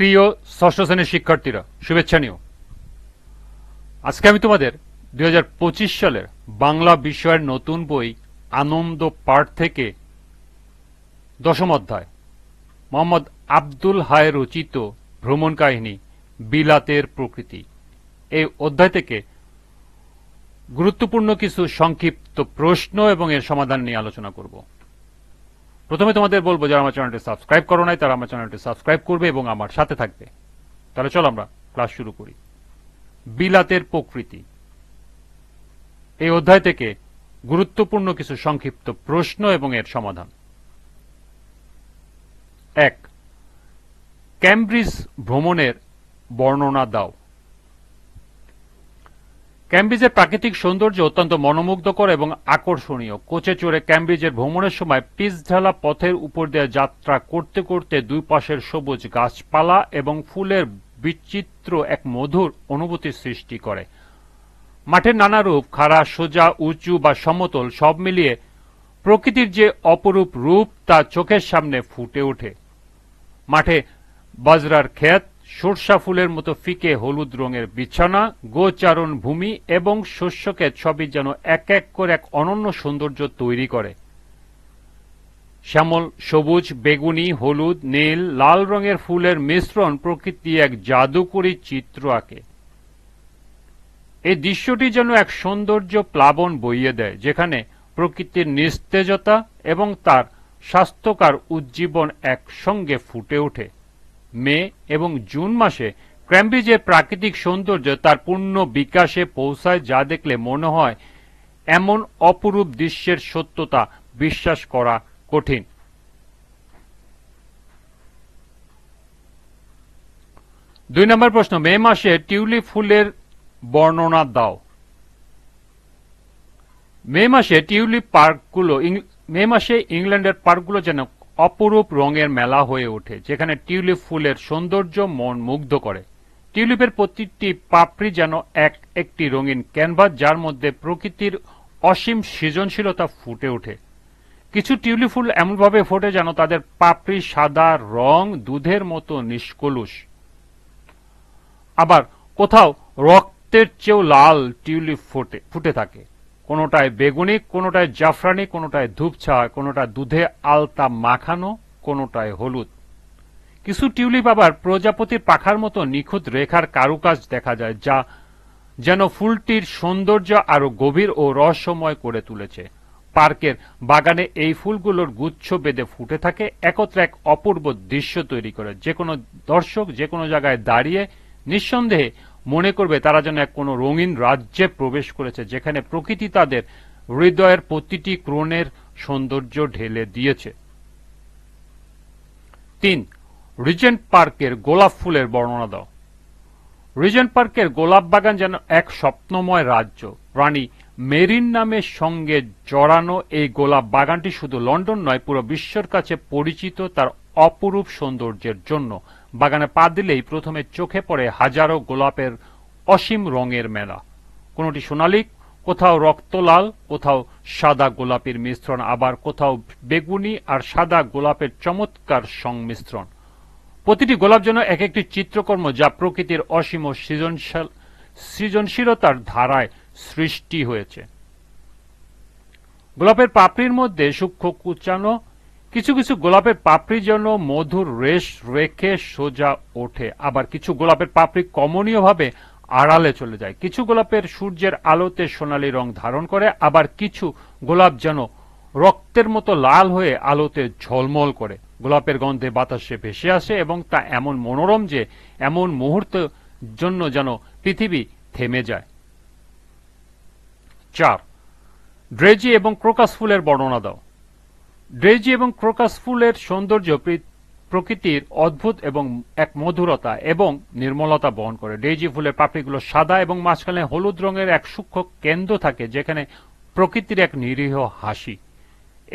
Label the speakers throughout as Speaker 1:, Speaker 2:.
Speaker 1: প্রিয় ষষ্ঠ শ্রেণির শিক্ষার্থীরা, শুভেচ্ছা নিও। আজকে আমি তোমাদের দুই হাজার পঁচিশ সালের বাংলা বিষয়ের নতুন বই আনন্দ পাঠ থেকে দশম অধ্যায়, মোহাম্মদ আব্দুল হায় রচিত ভ্রমণ কাহিনী, বিলাতের প্রকৃতি। এই অধ্যায় থেকে গুরুত্বপূর্ণ কিছু সংক্ষিপ্ত প্রশ্ন এবং এর সমাধান নিয়ে আলোচনা করব। প্রথমে তোমাদের বলব, যারা আমার চ্যানেলটি সাবস্ক্রাইব করো নাই, তারা আমার চ্যানেলটি সাবস্ক্রাইব করবে এবং আমার সাথে থাকবে। তাহলে চলো আমরা ক্লাস শুরু করি। বিলাতের প্রকৃতি। এই অধ্যায় থেকে গুরুত্বপূর্ণ কিছু সংক্ষিপ্ত প্রশ্ন এবং এর সমাধান। এক, ক্যামব্রিজ ভ্রমণের বর্ণনা দাও। ক্যামব্রিজের প্রাকৃতিক সৌন্দর্য অত্যন্ত মনোমুগ্ধকর এবং আকর্ষণীয়। কোচে চড়ে ক্যামব্রিজের ভ্রমণের সময় পিচ ঢালা পথের উপর দিয়ে যাত্রা করতে করতে দুই পাশের সবুজ গাছপালা এবং ফুলের বিচিত্র এক মধুর অনুভূতি সৃষ্টি করে। মাঠের নানা রূপ, খাড়া, সোজা, উঁচু বা সমতল সব মিলিয়ে প্রকৃতির যে অপরূপ রূপ তা চোখের সামনে ফুটে ওঠে। মাঠে বাজরার ক্ষেত সরষা ফুলের মতো ফিকে হলুদ রঙের বিছানা, গোচারণ ভূমি এবং শস্যকে সবই যেন এক এক করে এক অনন্য সৌন্দর্য তৈরি করে। শ্যামল, সবুজ, বেগুনি, হলুদ, নীল, লাল রঙের ফুলের মিশ্রণ প্রকৃতি এক জাদুকরী চিত্র আঁকে। এই দৃশ্যটি যেন এক সৌন্দর্য প্লাবন বইয়ে দেয়, যেখানে প্রকৃতির নিস্তেজতা এবং তার স্বাস্থ্যকার উজ্জীবন একসঙ্গে ফুটে ওঠে। মে এবং জুন মাসে ক্র্যাম্ব্রিজের প্রাকৃতিক সৌন্দর্য তার পূর্ণ বিকাশে পৌঁছায় যা দেখলে মনে হয় এমন অপরূপ দৃশ্যের সত্যতা বিশ্বাস করা কঠিন। দুই নম্বর প্রশ্ন, মে মাসে টিউলিপ ফুলের বর্ণনা দাও। মে মাসে টিউলিপ পার্কগুলো মে মাসে ইংল্যান্ডের পার্কগুলো যেন অপরূপ রঙের মেলা হয়ে ওঠে, যেখানে টিউলিপ ফুলের সৌন্দর্য মন মুগ্ধ করে। টিউলিপের প্রতিটি পাপড়ি যেন এক একটি রঙিন ক্যানভাস, যার মধ্যে প্রকৃতির অসীম সৃজনশীলতা ফুটে ওঠে। কিছু টিউলিপ ফুল এমনভাবে ফোটে যেন তাদের পাপড়ি সাদা রং, দুধের মতো নিষ্কলুষ। আবার কোথাও রক্তের চেয়েও লাল টিউলিপ ফুটে ফুটে থাকে। কোনোটায় বেগুনি, কোনোটায় জাফরানি, কোনোটায় ধূপছা কোনোটা দুধে আলতা মাখানো, কোনোটায় হলুদ। কিছু টিউলিপ আবার প্রজাপতির পাখার মতো নিখুঁত রেখার কারুকাজ দেখা যায়, যা যেন ফুলটির সৌন্দর্য আরও গভীর ও রহস্যময় করে তুলেছে। পার্কের বাগানে এই ফুলগুলোর গুচ্ছ বেঁধে ফুটে থাকে, একত্রে এক অপূর্ব দৃশ্য তৈরি করে। যে কোনো দর্শক যে কোনো জায়গায় দাঁড়িয়ে নিঃসন্দেহে মনে করবে তারা যেন এক কোনো রঙিন রাজ্যে প্রবেশ করেছে, যেখানে প্রকৃতি তাদের হৃদয়ের প্রতিটি ক্রোণের সৌন্দর্য ঢেলে দিয়েছে। তিন, রিজেন্ট পার্কের গোলাপ ফুলের বর্ণনা দাও। রিজেন্ট পার্কের গোলাপ বাগান যেন এক স্বপ্নময় রাজ্য। প্রাণী মেরিন নামের সঙ্গে জড়ানো এই গোলাপ বাগানটি শুধু লন্ডন নয়, পুরো বিশ্বের কাছে পরিচিত তার অপরূপ সৌন্দর্যের জন্য। বাগানে পা দিলেই প্রথমে চোখে পড়ে হাজারো গোলাপের অসীম রঙের মেলা। কোনটি সোনালী, কোথাও রক্তলাল কোথাও সাদা গোলাপের মিশ্রণ, আবার কোথাও বেগুনি আর সাদা গোলাপের চমৎকার সংমিশ্রণ। প্রতিটি গোলাপ যেন এক একটি চিত্রকর্ম যা প্রকৃতির অসীম সৃজনশীল সৃজনশীলতার ধারায় সৃষ্টি হয়েছে। গোলাপের পাপড়ির মধ্যে সূক্ষ্ম কুচানো কিছু কিছু গোলাপের পাপড়ি যেন মধুর রেশ রেখে সোজা ওঠে। আবার কিছু গোলাপের পাপড়ি কমনীয়ভাবে আড়ালে চলে যায়। কিছু গোলাপের সূর্যের আলোতে সোনালী রং ধারণ করে, আবার কিছু গোলাপ যেন রক্তের মতো লাল হয়ে আলোতে ঝলমল করে। গোলাপের গন্ধে বাতাসে ভেসে আসে এবং তা এমন মনোরম যে, এমন মুহূর্ত জন্য যেন পৃথিবী থেমে যায়। চার, ড্রেজি এবং ক্রোকাস ফুলের বর্ণনা দাও। ড্রেজি এবং ক্রোকাস ফুলের সৌন্দর্য প্রকৃতির অদ্ভুত এবং এক মধুরতা এবং নির্মলতা বহন করে। ডেইজি ফুলের পাপড়িগুলো সাদা এবং মাঝখানে হলুদ রঙের এক সূক্ষ্ম কেন্দ্র থাকে, যেখানে প্রকৃতির এক নিরীহ হাসি।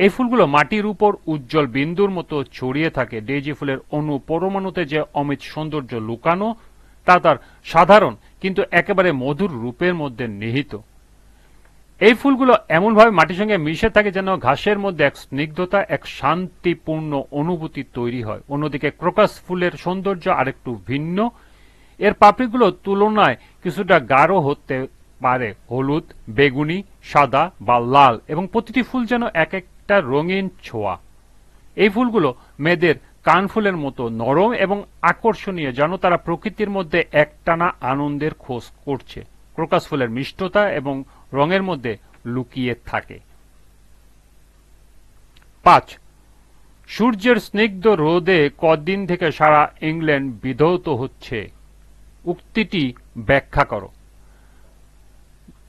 Speaker 1: এই ফুলগুলো মাটির উপর উজ্জ্বল বিন্দুর মতো ছড়িয়ে থাকে। ডেইজি ফুলের অনু পরমাণুতে যে অমিত সৌন্দর্য লুকানো, তা তার সাধারণ কিন্তু একেবারে মধুর রূপের মধ্যে নিহিত। এই ফুলগুলো এমনভাবে মাটির সঙ্গে মিশে থাকে যেন ঘাসের মধ্যে এক স্নিগ্ধতা, এক শান্তিপূর্ণ অনুভূতি তৈরি হয়। অন্যদিকে ক্রোকাস ফুলের সৌন্দর্য আরেকটু ভিন্ন। এর পাপড়িগুলো তুলনায় কিছুটা গাঢ় হতে পারে, হলুদ, বেগুনি, সাদা বা লাল, এবং প্রতিটি ফুল যেন এক একটা রঙিন ছোঁয়া। এই ফুলগুলো মেয়েদের কানফুলের মতো নরম এবং আকর্ষণীয়, যেন তারা প্রকৃতির মধ্যে একটানা আনন্দের খোঁজ করছে। ক্রোকাস ফুলের মিষ্টতা এবং রঙের মধ্যে লুকিয়ে থাকে। পাঁচ, সূর্যের স্নিগ্ধ রোদে কদিন থেকে সারা ইংল্যান্ড বিধৌত হচ্ছে। উক্তিটি ব্যাখ্যা করো।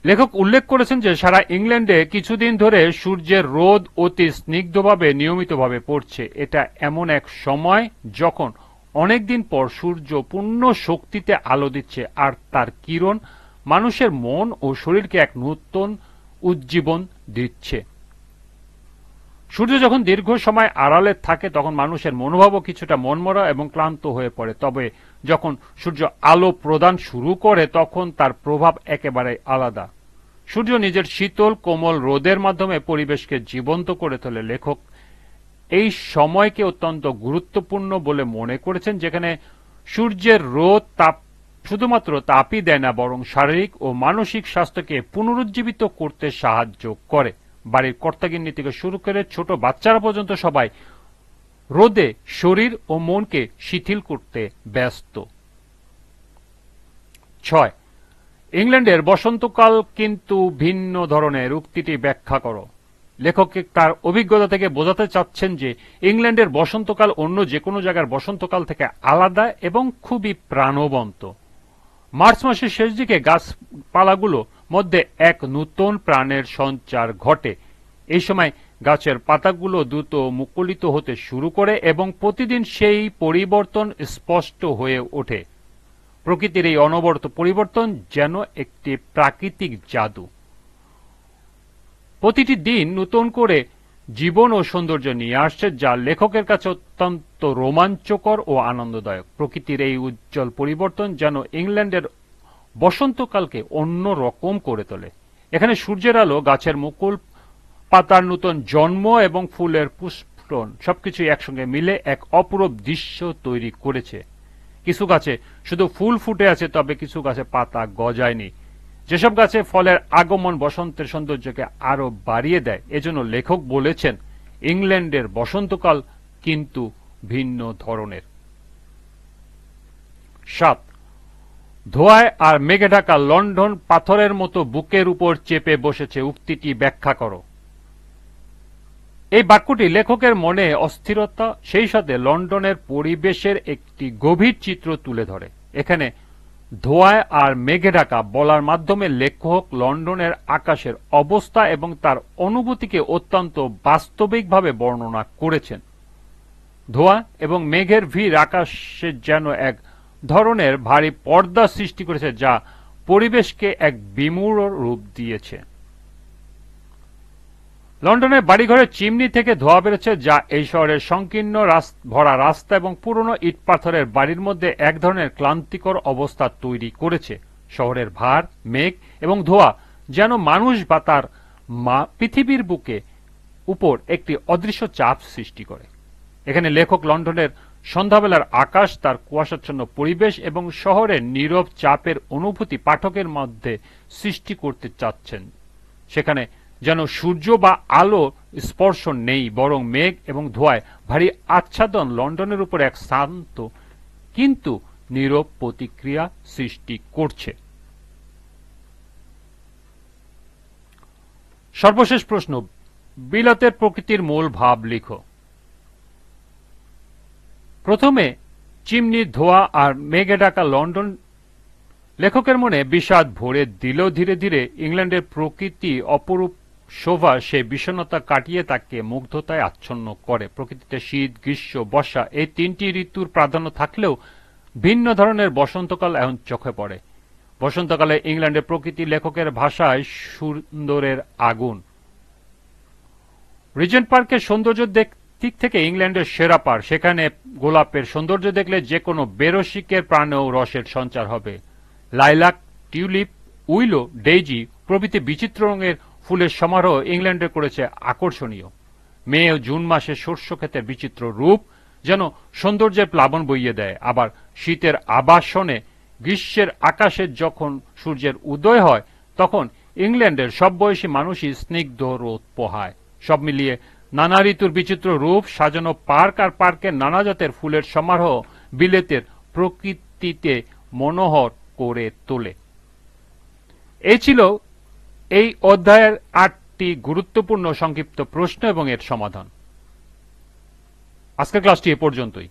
Speaker 1: লেখক উল্লেখ করেছেন যে সারা ইংল্যান্ডে কিছুদিন ধরে সূর্যের রোদ অতি স্নিগ্ধভাবে, নিয়মিতভাবে পড়ছে। এটা এমন এক সময় যখন অনেকদিন পর সূর্য পূর্ণ শক্তিতে আলো দিচ্ছে, আর তার কিরণ মানুষের মন ও শরীরকে এক নূতন উজ্জীবন দিচ্ছে। সূর্য যখন দীর্ঘ সময় আড়ালে থাকে, তখন মানুষের মনোভাবও কিছুটা মনমরা এবং ক্লান্ত হয়ে পড়ে। তবে যখন সূর্য আলো প্রদান শুরু করে, তখন তার প্রভাব একেবারে আলাদা। সূর্য নিজের শীতল, কোমল রোদের মাধ্যমে পরিবেশকে জীবন্ত করে তোলে। লেখক এই সময়কে অত্যন্ত গুরুত্বপূর্ণ বলে মনে করেছেন, যেখানে সূর্যের রোদ, তাপ শুধুমাত্র তাপই দেয় না, বরং শারীরিক ও মানসিক স্বাস্থ্যকে পুনরুজ্জীবিত করতে সাহায্য করে। বাড়ির কর্তাগিন্নি থেকে শুরু করে ছোট বাচ্চারা পর্যন্ত সবাই রোদে শরীর ও মনকে শিথিল করতে ব্যস্ত। ছয়, ইংল্যান্ডের বসন্তকাল কিন্তু ভিন্ন ধরনের। উক্তিটি ব্যাখ্যা করো। লেখক তার অভিজ্ঞতা থেকে বোঝাতে চাচ্ছেন যে ইংল্যান্ডের বসন্তকাল অন্য যে কোনো জায়গার বসন্তকাল থেকে আলাদা এবং খুবই প্রাণবন্ত। মার্চ মাসের শেষ দিকে গাছপালাগুলো মধ্যে এক নূতন প্রাণের সঞ্চার ঘটে। এই সময় গাছের পাতাগুলো দ্রুত মুকুলিত হতে শুরু করে এবং প্রতিদিন সেই পরিবর্তন স্পষ্ট হয়ে ওঠে। প্রকৃতির এই অনবরত পরিবর্তন যেন একটি প্রাকৃতিক জাদু। প্রতিটি দিন নতুন করে জীবন ও সৌন্দর্য নিয়ে আসছে, যা লেখকের কাছে অত্যন্ত রোমাঞ্চকর ও আনন্দদায়ক। প্রকৃতির এই উজ্জ্বল পরিবর্তন যেন ইংল্যান্ডের বসন্তকালকে অন্য রকম করে তোলে। এখানে সূর্যের আলো, গাছের মুকুল, পাতার নতুন জন্ম এবং ফুলের পুষ্পন সবকিছু একসঙ্গে মিলে এক অপূরব দৃশ্য তৈরি করেছে। কিছু গাছে শুধু ফুল ফুটে আছে, তবে কিছু গাছে পাতা গজায়নি। যেসব গাছে ফলের আগমন বসন্তের সৌন্দর্যকে আরও বাড়িয়ে দেয়, এজন্য লেখক বলেছেন, ইংল্যান্ডের বসন্তকাল কিন্তু ভিন্ন ধরনের। সাত, ধোয়ায় আর মেঘে ঢাকা লন্ডন পাথরের মতো বুকের উপর চেপে বসেছে, উক্তিটি ব্যাখ্যা করো। এই বাক্যটি লেখকের মনে অস্থিরতা, সেই সাথে লন্ডনের পরিবেশের একটি গভীর চিত্র তুলে ধরে। এখানে ধোয়ায় আর মেঘে ঢাকা বলার মাধ্যমে লেখক লন্ডনের আকাশের অবস্থা এবং তার অনুভূতিকে অত্যন্ত বাস্তবিকভাবে বর্ণনা করেছেন। ধোয়া এবং মেঘের ভিড় আকাশে যেন এক ধরনের ভারী পর্দা সৃষ্টি করেছে যা পরিবেশকে এক বিমূঢ় রূপ দিয়েছে। লন্ডনের বাড়িঘরের চিমনি থেকে ধোয়া বেরোচ্ছে যা এই শহরের সংকীর্ণ ভরা রাস্তা এবং পুরনো ইট পাথরের বাড়ির মধ্যে এক ধরনের ক্লান্তিকর অবস্থা তৈরি করেছে। শহরের ভার, মেঘ এবং ধোয়া যেন মানুষ বা তার মা পৃথিবীর বুকে উপর একটি অদৃশ্য চাপ সৃষ্টি করে। এখানে লেখক লন্ডনের সন্ধ্যাবেলার আকাশ, তার কুয়াশাচ্ছন্ন পরিবেশ এবং শহরের নীরব চাপের অনুভূতি পাঠকের মধ্যে সৃষ্টি করতে চাচ্ছেন। সেখানে যেন সূর্য বা আলো স্পর্শ নেই, বরং মেঘ এবং ধোয়ায় ভারী আচ্ছাদন লন্ডনের উপর এক শান্ত কিন্তু নীরব প্রতিক্রিয়া সৃষ্টি করছে। সর্বশেষ প্রশ্ন, বিলাতের প্রকৃতির মূল ভাব লিখো। প্রথমে, চিমনি, ধোয়া আর মেঘে ডাকা লন্ডন লেখকের মনে বিষাদ ভরে দিল ধীরে ধীরে ইংল্যান্ডের প্রকৃতি অপরূপ শোভা সে বিষণ্নতা কাটিয়ে তাকে মুগ্ধতায় আচ্ছন্ন করে। প্রকৃতিতে শীত, গ্রীষ্ম, বর্ষা এই তিনটি ঋতুর প্রাধান্য থাকলেও ভিন্ন ধরনের বসন্তকাল এখন চোখে পড়ে। বসন্তকালে ইংল্যান্ডের প্রকৃতি লেখকের ভাষায় সুন্দরের আগুন। রিজেন্ট পার্কের সৌন্দর্য দিক থেকে ইংল্যান্ডের সেরা পার সেখানে গোলাপের সৌন্দর্য দেখলে যে কোনো বেরসিকের প্রাণেও রসের সঞ্চার হবে। লাইলাক, টিউলিপ, উইলো, ডেইজি প্রভৃতি বিচিত্র রঙের ফুলের সমারোহ ইংল্যান্ডে করেছে আকর্ষণীয়। মে ও জুন মাসে শস্য ক্ষেতের বিচিত্র রূপ যেন সৌন্দর্যের প্লাবন বইয়ে দেয়। আবার শীতের আবাসনে গ্রীষ্মের আকাশে যখন সূর্যের উদয় হয়, তখন ইংল্যান্ডের সব বয়সী মানুষই স্নিগ্ধ রোদ পোহায়। সব মিলিয়ে নানা ঋতুর বিচিত্র রূপ, সাজানো পার্ক আর পার্কের নানা জাতের ফুলের সমারোহ বিলেতের প্রকৃতিতে মনোহর করে তোলে। এই ছিল এই অধ্যায়ের আটটি গুরুত্বপূর্ণ সংক্ষিপ্ত প্রশ্ন এবং এর সমাধান। আজকের ক্লাসটি এ পর্যন্তই।